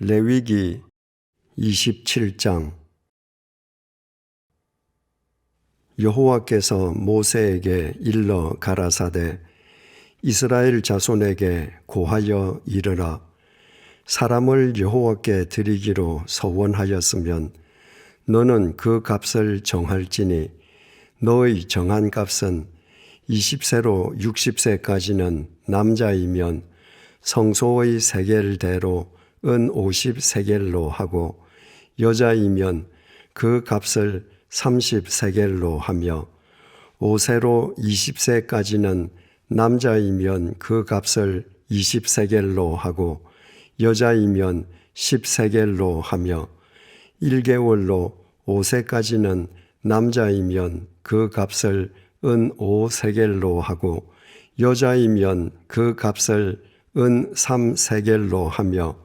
레위기 27장. 여호와께서 모세에게 일러 가라사대 이스라엘 자손에게 고하여 이르라. 사람을 여호와께 드리기로 서원하였으면 너는 그 값을 정할지니 너의 정한 값은 20세로 60세까지는 남자이면 성소의 세겔대로 은 50세겔로 하고 여자이면 그 값을 30세겔로 하며 5세로 20세까지는 남자이면 그 값을 20세겔로 하고 여자이면 10세겔로 하며 1개월로 5세까지는 남자이면 그 값을 은 5세겔로 하고 여자이면 그 값을 은 3세겔로 하며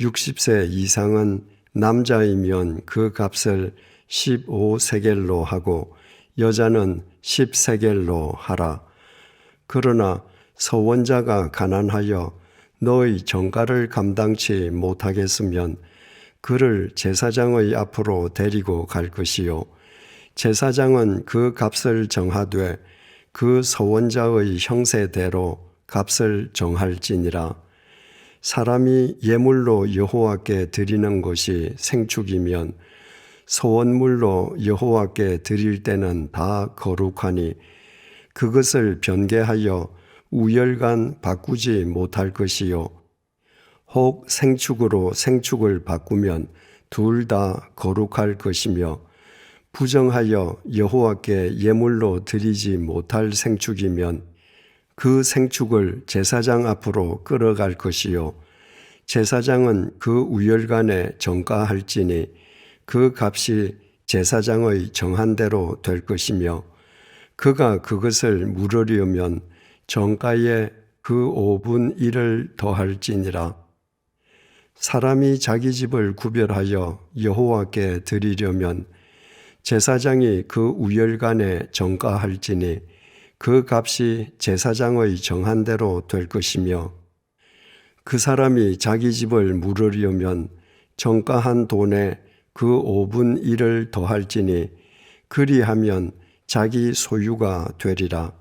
60세 이상은 남자이면 그 값을 15세겔로 하고 여자는 10세겔로 하라. 그러나 서원자가 가난하여 너의 정가를 감당치 못하겠으면 그를 제사장의 앞으로 데리고 갈 것이요. 제사장은 그 값을 정하되 그 서원자의 형세대로 값을 정할지니라. 사람이 예물로 여호와께 드리는 것이 생축이면 소원물로 여호와께 드릴 때는 다 거룩하니 그것을 변개하여 우열간 바꾸지 못할 것이요. 혹 생축으로 생축을 바꾸면 둘 다 거룩할 것이며 부정하여 여호와께 예물로 드리지 못할 생축이면 그 생축을 제사장 앞으로 끌어갈 것이요. 제사장은 그 우열간에 정가할지니 그 값이 제사장의 정한 대로 될 것이며 그가 그것을 물으려면 정가에 그 5분 1을 더할지니라. 사람이 자기 집을 구별하여 여호와께 드리려면 제사장이 그 우열간에 정가할지니 그 값이 제사장의 정한 대로 될 것이며 그 사람이 자기 집을 물으려면 정가한 돈에 그 5분 1을 더할지니 그리하면 자기 소유가 되리라.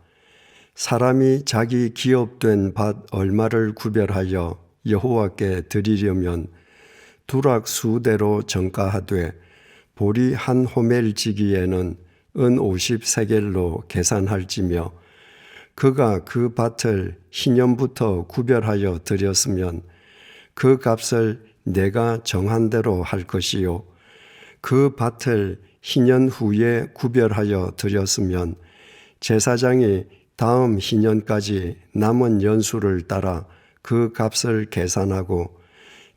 사람이 자기 기업된 밭 얼마를 구별하여 여호와께 드리려면 두락 수대로 정가하되 보리 한 호멜 지기에는 은 50세겔로 계산할지며 그가 그 밭을 희년부터 구별하여 드렸으면 그 값을 내가 정한 대로 할 것이요. 그 밭을 희년 후에 구별하여 드렸으면 제사장이 다음 희년까지 남은 연수를 따라 그 값을 계산하고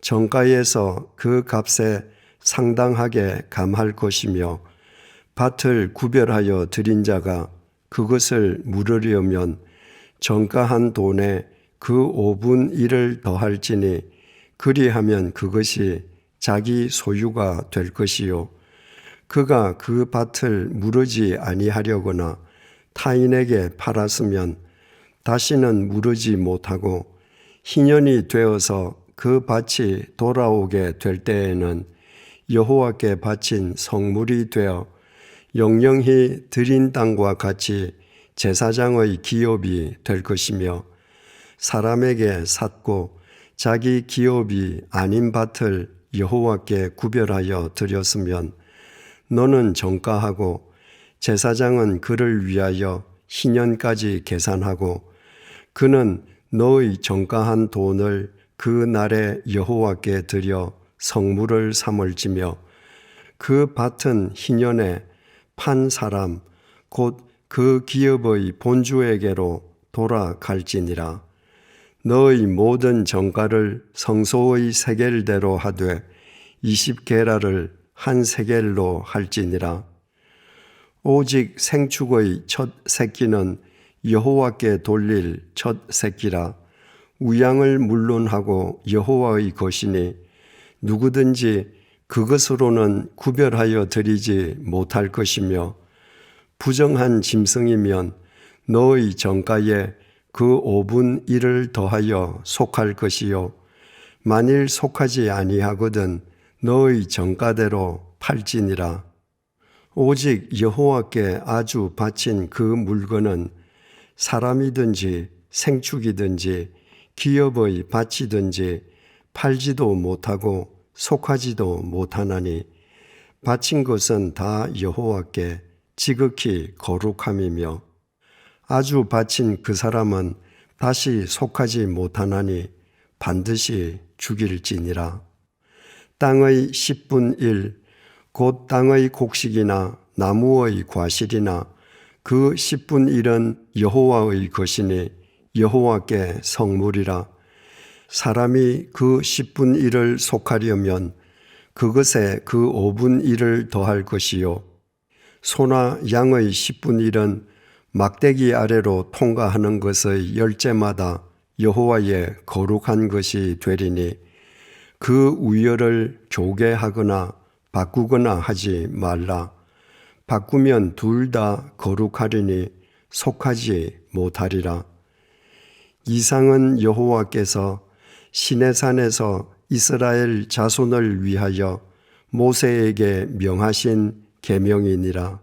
정가에서 그 값에 상당하게 감할 것이며 밭을 구별하여 드린 자가 그것을 물으려면 정가한 돈에 그 5분 1을 더할지니 그리하면 그것이 자기 소유가 될 것이요. 그가 그 밭을 무르지 아니하려거나 타인에게 팔았으면 다시는 무르지 못하고 희년이 되어서 그 밭이 돌아오게 될 때에는 여호와께 바친 성물이 되어 영영히 드린 땅과 같이 제사장의 기업이 될 것이며 사람에게 샀고 자기 기업이 아닌 밭을 여호와께 구별하여 드렸으면 너는 정가하고 제사장은 그를 위하여 희년까지 계산하고 그는 너의 정가한 돈을 그 날에 여호와께 드려 성물을 삼을지며 그 밭은 희년에 판 사람 곧 그 기업의 본주에게로 돌아갈지니라. 너의 모든 정가를 성소의 세겔대로 하되 이십 게라를 한 세겔로 할지니라. 오직 생축의 첫 새끼는 여호와께 돌릴 첫 새끼라. 우양을 물론하고 여호와의 것이니 누구든지 그것으로는 구별하여 드리지 못할 것이며 부정한 짐승이면 너의 정가에 그 5분 1을 더하여 속할 것이요 만일 속하지 아니하거든 너의 정가대로 팔지니라. 오직 여호와께 아주 바친 그 물건은 사람이든지 생축이든지 기업의 밭이든지 팔지도 못하고 속하지도 못하나니 바친 것은 다 여호와께 지극히 거룩함이며 아주 바친 그 사람은 다시 속하지 못하나니 반드시 죽일지니라. 땅의 10분 1, 곧 땅의 곡식이나 나무의 과실이나 그 10분 1은 여호와의 것이니 여호와께 성물이라. 사람이 그 10분 1을 속하려면 그것에 그 5분 1을 더할 것이요. 소나 양의 10분 1은 막대기 아래로 통과하는 것의 열째마다 여호와의 거룩한 것이 되리니 그 우열을 교개하거나 바꾸거나 하지 말라. 바꾸면 둘 다 거룩하리니 속하지 못하리라. 이상은 여호와께서 시내산에서 이스라엘 자손을 위하여 모세에게 명하신 계명이니라.